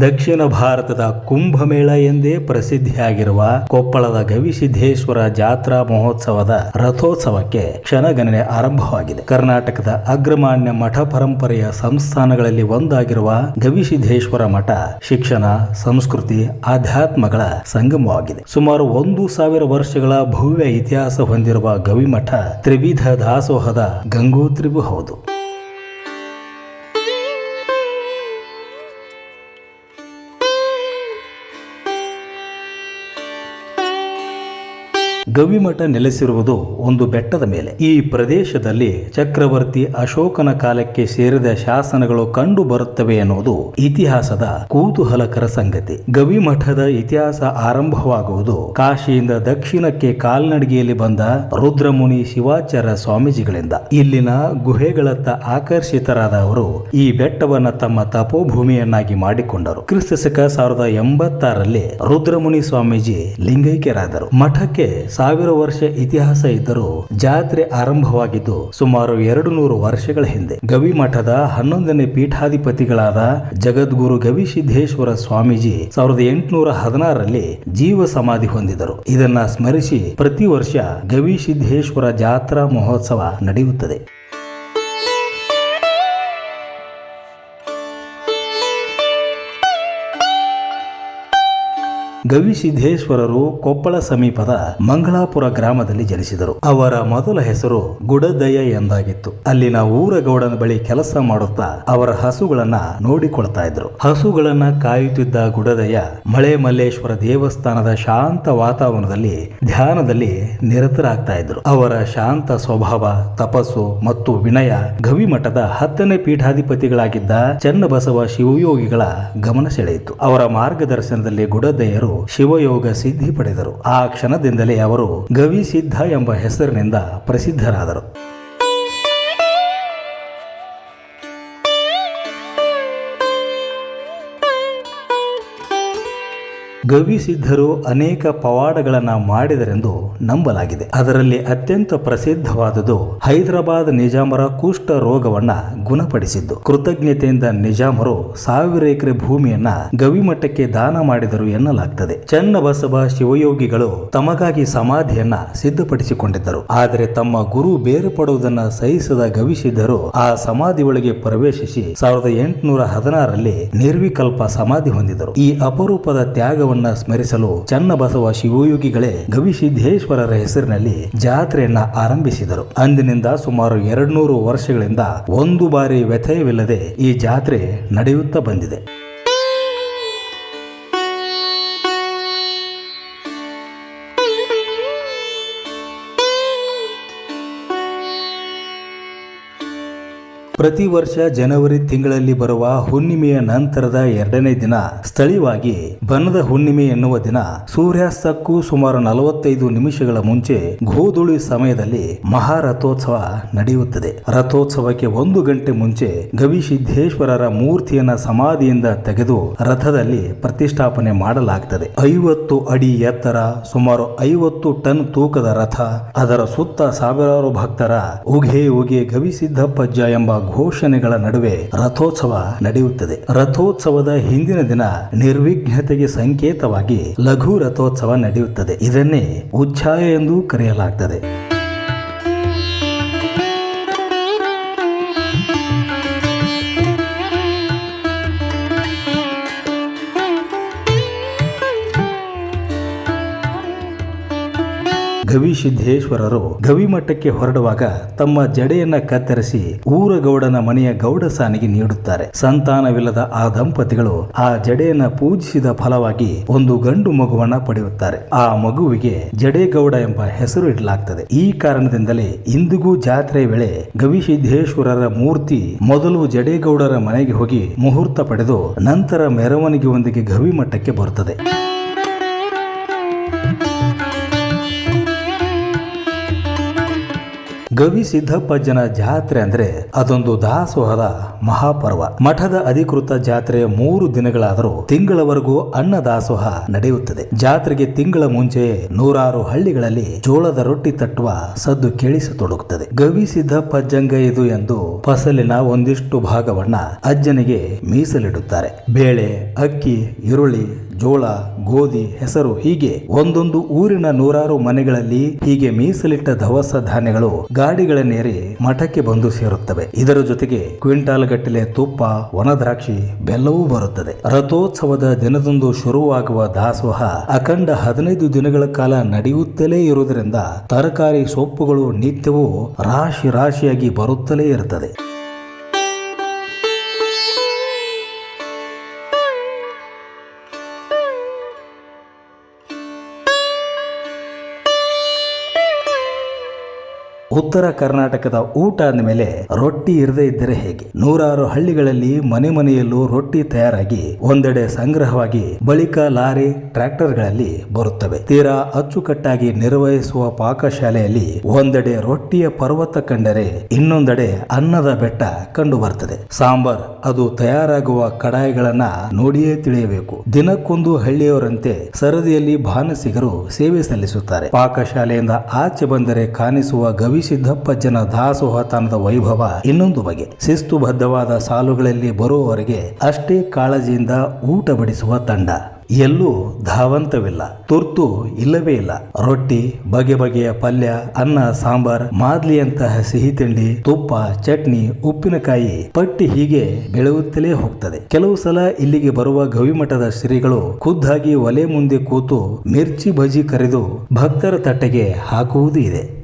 ದಕ್ಷಿಣ ಭಾರತದ ಕುಂಭಮೇಳ ಎಂದೇ ಪ್ರಸಿದ್ಧಿಯಾಗಿರುವ ಕೊಪ್ಪಳದ ಗವಿಸಿದ್ದೇಶ್ವರ ಜಾತ್ರಾ ಮಹೋತ್ಸವದ ರಥೋತ್ಸವಕ್ಕೆ ಕ್ಷಣಗಣನೆ ಆರಂಭವಾಗಿದೆ. ಕರ್ನಾಟಕದ ಅಗ್ರಮಾನ್ಯ ಮಠ ಪರಂಪರೆಯ ಸಂಸ್ಥಾನಗಳಲ್ಲಿ ಒಂದಾಗಿರುವ ಗವಿಸಿದ್ದೇಶ್ವರ ಮಠ ಶಿಕ್ಷಣ, ಸಂಸ್ಕೃತಿ, ಆಧ್ಯಾತ್ಮಗಳ ಸಂಗಮವಾಗಿದೆ. ಸುಮಾರು ಒಂದು ಸಾವಿರ ವರ್ಷಗಳ ಭವ್ಯ ಇತಿಹಾಸ ಹೊಂದಿರುವ ಗವಿಮಠ ತ್ರಿವಿಧ ದಾಸೋಹದ ಗಂಗೋತ್ರಿಗೂ ಹೌದು ಗವಿಮಠ ನೆಲೆಸಿರುವುದು ಒಂದು ಬೆಟ್ಟದ ಮೇಲೆ. ಈ ಪ್ರದೇಶದಲ್ಲಿ ಚಕ್ರವರ್ತಿ ಅಶೋಕನ ಕಾಲಕ್ಕೆ ಸೇರಿದ ಶಾಸನಗಳು ಕಂಡು ಬರುತ್ತವೆ ಎನ್ನುವುದು ಇತಿಹಾಸದ ಕುತೂಹಲಕರ ಸಂಗತಿ. ಗವಿಮಠದ ಇತಿಹಾಸ ಆರಂಭವಾಗುವುದು ಕಾಶಿಯಿಂದ ದಕ್ಷಿಣಕ್ಕೆ ಕಾಲ್ನಡಿಗೆಯಲ್ಲಿ ಬಂದ ರುದ್ರಮುನಿ ಶಿವಾಚಾರ್ಯ ಸ್ವಾಮೀಜಿಗಳಿಂದ. ಇಲ್ಲಿನ ಗುಹೆಗಳತ್ತ ಆಕರ್ಷಿತರಾದ ಅವರು ಈ ಬೆಟ್ಟವನ್ನ ತಮ್ಮ ತಪೋಭೂಮಿಯನ್ನಾಗಿ ಮಾಡಿಕೊಂಡರು. ಕ್ರಿಸ್ತ ಶಕ ಸಾವಿರದ ಎಂಬತ್ತಾರರಲ್ಲಿ ರುದ್ರಮುನಿ ಸ್ವಾಮೀಜಿ ಲಿಂಗೈಕ್ಯರಾದರು. ಮಠಕ್ಕೆ ಸಾವಿರ ವರ್ಷ ಇತಿಹಾಸ ಇದ್ದರೂ ಜಾತ್ರೆ ಆರಂಭವಾಗಿದ್ದು ಸುಮಾರು ಎರಡು ನೂರು ವರ್ಷಗಳ ಹಿಂದೆ. ಗವಿಮಠದ ಹನ್ನೊಂದನೇ ಪೀಠಾಧಿಪತಿಗಳಾದ ಜಗದ್ಗುರು ಗವಿಸಿದ್ದೇಶ್ವರ ಸ್ವಾಮೀಜಿ ಸಾವಿರದ ಎಂಟುನೂರ ಹದಿನಾರರಲ್ಲಿ ಜೀವ ಸಮಾಧಿ ಹೊಂದಿದರು. ಇದನ್ನ ಸ್ಮರಿಸಿ ಪ್ರತಿ ವರ್ಷ ಗವಿಸಿದ್ದೇಶ್ವರ ಜಾತ್ರಾ ಮಹೋತ್ಸವ ನಡೆಯುತ್ತದೆ. ಗವಿಸಿದ್ದೇಶ್ವರರು ಕೊಪ್ಪಳ ಸಮೀಪದ ಮಂಗಳಾಪುರ ಗ್ರಾಮದಲ್ಲಿ ಜನಿಸಿದರು. ಅವರ ಮೊದಲ ಹೆಸರು ಗುಡದಯ್ಯ ಎಂದಾಗಿತ್ತು. ಅಲ್ಲಿನ ಊರಗೌಡನ ಬಳಿ ಕೆಲಸ ಮಾಡುತ್ತಾ ಅವರ ಹಸುಗಳನ್ನ ನೋಡಿಕೊಳ್ತಾ ಇದ್ರು. ಹಸುಗಳನ್ನ ಕಾಯುತ್ತಿದ್ದ ಗುಡದಯ್ಯ ಮಳೆ ಮಲ್ಲೇಶ್ವರ ದೇವಸ್ಥಾನದ ಶಾಂತ ವಾತಾವರಣದಲ್ಲಿ ಧ್ಯಾನದಲ್ಲಿ ನಿರತರಾಗ್ತಾ ಇದ್ರು. ಅವರ ಶಾಂತ ಸ್ವಭಾವ, ತಪಸ್ಸು ಮತ್ತು ವಿನಯ ಗವಿಮಠದ ಹತ್ತನೇ ಪೀಠಾಧಿಪತಿಗಳಾಗಿದ್ದ ಚನ್ನಬಸವ ಶಿವಯೋಗಿಗಳ ಗಮನ ಸೆಳೆಯಿತು. ಅವರ ಮಾರ್ಗದರ್ಶನದಲ್ಲಿ ಶಿವಯೋಗ ಸಿದ್ಧಿ ಪಡೆದರು. ಆ ಕ್ಷಣದಿಂದಲೇ ಅವರು ಗವಿ ಸಿದ್ಧ ಎಂಬ ಹೆಸರಿನಿಂದ ಪ್ರಸಿದ್ಧರಾದರು. ಗವಿಸಿದ್ಧರು ಅನೇಕ ಪವಾಡಗಳನ್ನ ಮಾಡಿದರೆಂದು ನಂಬಲಾಗಿದೆ. ಅದರಲ್ಲಿ ಅತ್ಯಂತ ಪ್ರಸಿದ್ಧವಾದುದು ಹೈದರಾಬಾದ್ ನಿಜಾಮರ ಕುಷ್ಠ ರೋಗವನ್ನ ಗುಣಪಡಿಸಿದ್ದು. ಕೃತಜ್ಞತೆಯಿಂದ ನಿಜಾಮರು ಸಾವಿರ ಎಕರೆ ಭೂಮಿಯನ್ನ ಗವಿಮಠಕ್ಕೆ ದಾನ ಮಾಡಿದರು ಎನ್ನಲಾಗ್ತದೆ. ಚನ್ನಬಸವ ಶಿವಯೋಗಿಗಳು ತಮಗಾಗಿ ಸಮಾಧಿಯನ್ನ ಸಿದ್ಧಪಡಿಸಿಕೊಂಡಿದ್ದರು. ಆದರೆ ತಮ್ಮ ಗುರು ಬೇರ್ಪಡುವುದನ್ನ ಸಹಿಸದ ಗವಿಸಿದ್ಧರು ಆ ಸಮಾಧಿ ಒಳಗೆ ಪ್ರವೇಶಿಸಿ ಸಾವಿರದ ಎಂಟುನೂರ ಹದಿನಾರರಲ್ಲಿ ನಿರ್ವಿಕಲ್ಪ ಸಮಾಧಿ ಹೊಂದಿದರು. ಈ ಅಪರೂಪದ ತ್ಯಾಗವನ್ನ ಸ್ಮರಿಸಲು ಚನ್ನಬಸವ ಶಿವಯೋಗಿಗಳೇ ಗವಿಸಿದ್ದೇಶ್ವರರ ಹೆಸರಿನಲ್ಲಿ ಜಾತ್ರೆಯನ್ನ ಆರಂಭಿಸಿದರು. ಅಂದಿನಿಂದ ಸುಮಾರು ಎರಡ್ನೂರು ವರ್ಷಗಳಿಂದ ಒಂದು ಬಾರಿ ವ್ಯಥಯವಿಲ್ಲದೆ ಈ ಜಾತ್ರೆ ನಡೆಯುತ್ತಾ ಬಂದಿದೆ. ಪ್ರತಿ ವರ್ಷ ಜನವರಿ ತಿಂಗಳಲ್ಲಿ ಬರುವ ಹುಣ್ಣಿಮೆಯ ನಂತರದ ಎರಡನೇ ದಿನ ಸ್ಥಳೀಯವಾಗಿ ಬನದ ಹುಣ್ಣಿಮೆ ಎನ್ನುವ ದಿನ ಸೂರ್ಯಾಸ್ತಕ್ಕೂ ಸುಮಾರು ನಲವತ್ತೈದು ನಿಮಿಷಗಳ ಮುಂಚೆ ಗೋಧುಳಿ ಸಮಯದಲ್ಲಿ ಮಹಾರಥೋತ್ಸವ ನಡೆಯುತ್ತದೆ. ರಥೋತ್ಸವಕ್ಕೆ ಒಂದು ಗಂಟೆ ಮುಂಚೆ ಗವಿಸಿದ್ದೇಶ್ವರರ ಮೂರ್ತಿಯನ್ನ ಸಮಾಧಿಯಿಂದ ತೆಗೆದು ರಥದಲ್ಲಿ ಪ್ರತಿಷ್ಠಾಪನೆ ಮಾಡಲಾಗುತ್ತದೆ ಐವತ್ತು ಅಡಿ ಎತ್ತರ, ಸುಮಾರು ಐವತ್ತು ಟನ್ ತೂಕದ ರಥ, ಅದರ ಸುತ್ತ ಸಾವಿರಾರು ಭಕ್ತರ ಉಗೆ ಉಗೆ ಗವಿಸಿದ್ದಪ್ಪಜ್ಜ ಎಂಬ ಘೋಷಣೆಗಳ ನಡುವೆ ರಥೋತ್ಸವ ನಡೆಯುತ್ತದೆ. ರಥೋತ್ಸವದ ಹಿಂದಿನ ದಿನ ನಿರ್ವಿಘ್ನತೆಗೆ ಸಂಕೇತವಾಗಿ ಲಘು ರಥೋತ್ಸವ ನಡೆಯುತ್ತದೆ. ಇದನ್ನೇ ಉಚ್ಛಾಯ ಎಂದು ಕರೆಯಲಾಗ್ತದೆ. ಗವಿಸಿದ್ದೇಶ್ವರರು ಗವಿಮಠಕ್ಕೆ ಹೊರಡುವಾಗ ತಮ್ಮ ಜಡೆಯನ್ನ ಕತ್ತರಿಸಿ ಊರಗೌಡನ ಮನೆಯ ಗೌಡ ಸಾನಿಗೆ ನೀಡುತ್ತಾರೆ. ಸಂತಾನವಿಲ್ಲದ ಆ ದಂಪತಿಗಳು ಆ ಜಡೆಯನ್ನ ಪೂಜಿಸಿದ ಫಲವಾಗಿ ಒಂದು ಗಂಡು ಮಗುವನ್ನ ಪಡೆಯುತ್ತಾರೆ. ಆ ಮಗುವಿಗೆ ಜಡೇಗೌಡ ಎಂಬ ಹೆಸರು ಇಡಲಾಗ್ತದೆ. ಈ ಕಾರಣದಿಂದಲೇ ಇಂದಿಗೂ ಜಾತ್ರೆ ವೇಳೆ ಗವಿಸಿದ್ದೇಶ್ವರರ ಮೂರ್ತಿ ಮೊದಲು ಜಡೇಗೌಡರ ಮನೆಗೆ ಹೋಗಿ ಮುಹೂರ್ತ ಪಡೆದು ನಂತರ ಮೆರವಣಿಗೆಯೊಂದಿಗೆ ಗವಿಮಠಕ್ಕೆ ಬರುತ್ತದೆ. ಗವಿ ಸಿದ್ದಪ್ಪಜ್ಜನ ಜಾತ್ರೆ ಅಂದ್ರೆ ಅದೊಂದು ದಾಸೋಹದ ಮಹಾಪರ್ವ. ಮಠದ ಅಧಿಕೃತ ಜಾತ್ರೆಯ ಮೂರು ದಿನಗಳಾದರೂ ತಿಂಗಳವರೆಗೂ ಅನ್ನ ದಾಸೋಹ ನಡೆಯುತ್ತದೆ. ಜಾತ್ರೆಗೆ ತಿಂಗಳ ಮುಂಚೆ ನೂರಾರು ಹಳ್ಳಿಗಳಲ್ಲಿ ಜೋಳದ ರೊಟ್ಟಿ ತಟ್ಟುವ ಸದ್ದು ಕೇಳಿಸತೊಡಗುತ್ತದೆ. ಗವಿ ಸಿದ್ದಪ್ಪಜ್ಜಂಗ ಇದು ಎಂದು ಫಸಲಿನ ಒಂದಿಷ್ಟು ಭಾಗವನ್ನ ಅಜ್ಜನಿಗೆ ಮೀಸಲಿಡುತ್ತಾರೆ. ಬೇಳೆ, ಅಕ್ಕಿ, ಈರುಳ್ಳಿ ಜೋಳ, ಗೋಧಿ, ಹೆಸರು ಹೀಗೆ ಒಂದೊಂದು ಊರಿನ ನೂರಾರು ಮನೆಗಳಲ್ಲಿ ಹೀಗೆ ಮೀಸಲಿಟ್ಟ ದವಸ ಧಾನ್ಯಗಳು ಗಾಡಿಗಳನ್ನೇರಿ ಮಠಕ್ಕೆ ಬಂದು ಸೇರುತ್ತವೆ. ಇದರ ಜೊತೆಗೆ ಕ್ವಿಂಟಾಲ್ ಗಟ್ಟಲೆ ತುಪ್ಪ, ಒಣದ್ರಾಕ್ಷಿ ಬೆಲ್ಲವೂ ಬರುತ್ತದೆ. ರಥೋತ್ಸವದ ದಿನದಂದು ಶುರುವಾಗುವ ದಾಸೋಹ ಅಖಂಡ ಹದಿನೈದು ದಿನಗಳ ಕಾಲ ನಡೆಯುತ್ತಲೇ ಇರುವುದರಿಂದ ತರಕಾರಿ ಸೊಪ್ಪುಗಳು ನಿತ್ಯವೂ ರಾಶಿ ರಾಶಿಯಾಗಿ ಬರುತ್ತಲೇ ಇರುತ್ತದೆ. ಉತ್ತರ ಕರ್ನಾಟಕದ ಊಟ ಅಂದಮೇಲೆ ರೊಟ್ಟಿ ಇರದೇ ಇದ್ದರೆ ಹೇಗೆ? ನೂರಾರು ಹಳ್ಳಿಗಳಲ್ಲಿ ಮನೆ ಮನೆಯಲ್ಲೂ ರೊಟ್ಟಿ ತಯಾರಾಗಿ ಒಂದೆಡೆ ಸಂಗ್ರಹವಾಗಿ ಬಳಿಕ ಲಾರಿ ಟ್ರ್ಯಾಕ್ಟರ್ಗಳಲ್ಲಿ ಬರುತ್ತವೆ. ತೀರಾ ಅಚ್ಚುಕಟ್ಟಾಗಿ ನಿರ್ವಹಿಸುವ ಪಾಕಶಾಲೆಯಲ್ಲಿ ಒಂದೆಡೆ ರೊಟ್ಟಿಯ ಪರ್ವತ ಕಂಡರೆ ಇನ್ನೊಂದೆಡೆ ಅನ್ನದ ಬೆಟ್ಟ ಕಂಡು ಬರ್ತದೆ ಸಾಂಬಾರ್, ಅದು ತಯಾರಾಗುವ ಕಡಾಯಿಗಳನ್ನ ನೋಡಿಯೇ ತಿಳಿಯಬೇಕು. ದಿನಕ್ಕೊಂದು ಹಳ್ಳಿಯವರಂತೆ ಸರದಿಯಲ್ಲಿ ಭಾನಸಿಗರು ಸೇವೆ ಸಲ್ಲಿಸುತ್ತಾರೆ. ಪಾಕಶಾಲೆಯಿಂದ ಆಚೆ ಬಂದರೆ ಕಾಣಿಸುವ ಗವಿಸಿದ್ದಪ್ಪಜ್ಜನ ದಾಸೋಹತನದ ವೈಭವ ಇನ್ನೊಂದು ಬಗೆ. ಶಿಸ್ತುಬದ್ಧವಾದ ಸಾಲುಗಳಲ್ಲಿ ಬರುವವರಿಗೆ ಅಷ್ಟೇ ಕಾಳಜಿಯಿಂದ ಊಟ ಬಡಿಸುವ ತಂಡ. ಎಲ್ಲೂ ಧಾವಂತವಿಲ್ಲ, ತುರ್ತು ಇಲ್ಲವೇ ಇಲ್ಲ. ರೊಟ್ಟಿ, ಬಗೆ ಬಗೆಯ ಪಲ್ಯ, ಅನ್ನ, ಸಾಂಬಾರ್, ಮಾದ್ಲಿಯಂತಹ ಸಿಹಿ ತಿಂಡಿ, ತುಪ್ಪ, ಚಟ್ನಿ, ಉಪ್ಪಿನಕಾಯಿ ಪಟ್ಟಿ ಹೀಗೆ ಬೆಳೆಯುತ್ತಲೇ ಹೋಗ್ತದೆ. ಕೆಲವು ಸಲ ಇಲ್ಲಿಗೆ ಬರುವ ಗವಿಮಠದ ಶ್ರೀಗಳು ಖುದ್ದಾಗಿ ಒಲೆ ಮುಂದೆ ಕೂತು ಮಿರ್ಚಿ ಬಜಿ ಕರೆದು ಭಕ್ತರ ತಟ್ಟೆಗೆ ಹಾಕುವುದೂ ಇದೆ.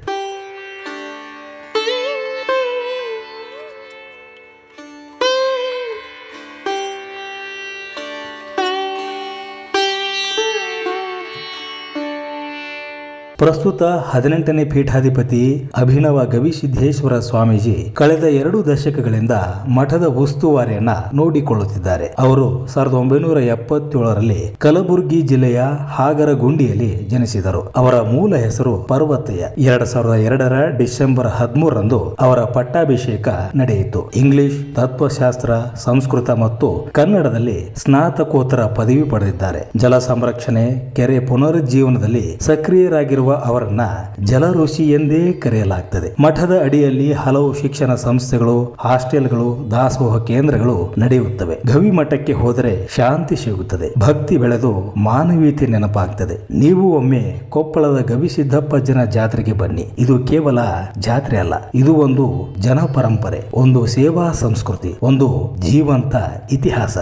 ಪ್ರಸ್ತುತ ಹದಿನೆಂಟನೇ ಪೀಠಾಧಿಪತಿ ಅಭಿನವ ಗವಿಸಿದ್ದೇಶ್ವರ ಸ್ವಾಮೀಜಿ ಕಳೆದ ಎರಡು ದಶಕಗಳಿಂದ ಮಠದ ಉಸ್ತುವಾರಿಯನ್ನ ನೋಡಿಕೊಳ್ಳುತ್ತಿದ್ದಾರೆ. ಅವರು ಸಾವಿರದ ಒಂಬೈನೂರ ಎಪ್ಪತ್ತೇಳರಲ್ಲಿ ಕಲಬುರಗಿ ಜಿಲ್ಲೆಯ ಹಾಗರಗುಂಡಿಯಲ್ಲಿ ಜನಿಸಿದರು. ಅವರ ಮೂಲ ಹೆಸರು ಪರ್ವತಯ್ಯ. ಎರಡ್ ಸಾವಿರದ ಎರಡರ ಡಿಸೆಂಬರ್ ಹದಿಮೂರರಂದು ಅವರ ಪಟ್ಟಾಭಿಷೇಕ ನಡೆಯಿತು. ಇಂಗ್ಲಿಷ್, ತತ್ವಶಾಸ್ತ್ರ, ಸಂಸ್ಕೃತ ಮತ್ತು ಕನ್ನಡದಲ್ಲಿ ಸ್ನಾತಕೋತ್ತರ ಪದವಿ ಪಡೆದಿದ್ದಾರೆ. ಜಲ ಸಂರಕ್ಷಣೆ, ಕೆರೆ ಪುನರುಜ್ಜೀವನದಲ್ಲಿ ಸಕ್ರಿಯರಾಗಿರುವ ಅವರನ್ನ ಜಲಋಷಿ ಎಂದೇ ಕರೆಯಲಾಗ್ತದೆ. ಮಠದ ಅಡಿಯಲ್ಲಿ ಹಲವು ಶಿಕ್ಷಣ ಸಂಸ್ಥೆಗಳು, ಹಾಸ್ಟೆಲ್ಗಳು, ದಾಸೋಹ ಕೇಂದ್ರಗಳು ನಡೆಯುತ್ತವೆ. ಗವಿ ಮಠಕ್ಕೆ ಹೋದರೆ ಶಾಂತಿ ಸಿಗುತ್ತದೆ. ಭಕ್ತಿ ಬೆಳೆದು ಮಾನವೀಯತೆ ನೆನಪಾಗ್ತದೆ. ನೀವು ಒಮ್ಮೆ ಕೊಪ್ಪಳದ ಗವಿ ಗವಿಸಿದ್ದಪ್ಪಜ್ಜನ ಜಾತ್ರೆಗೆ ಬನ್ನಿ. ಇದು ಕೇವಲ ಜಾತ್ರೆ ಅಲ್ಲ, ಇದು ಒಂದು ಜನ ಪರಂಪರೆ ಒಂದು ಸೇವಾ ಸಂಸ್ಕೃತಿ, ಒಂದು ಜೀವಂತ ಇತಿಹಾಸ.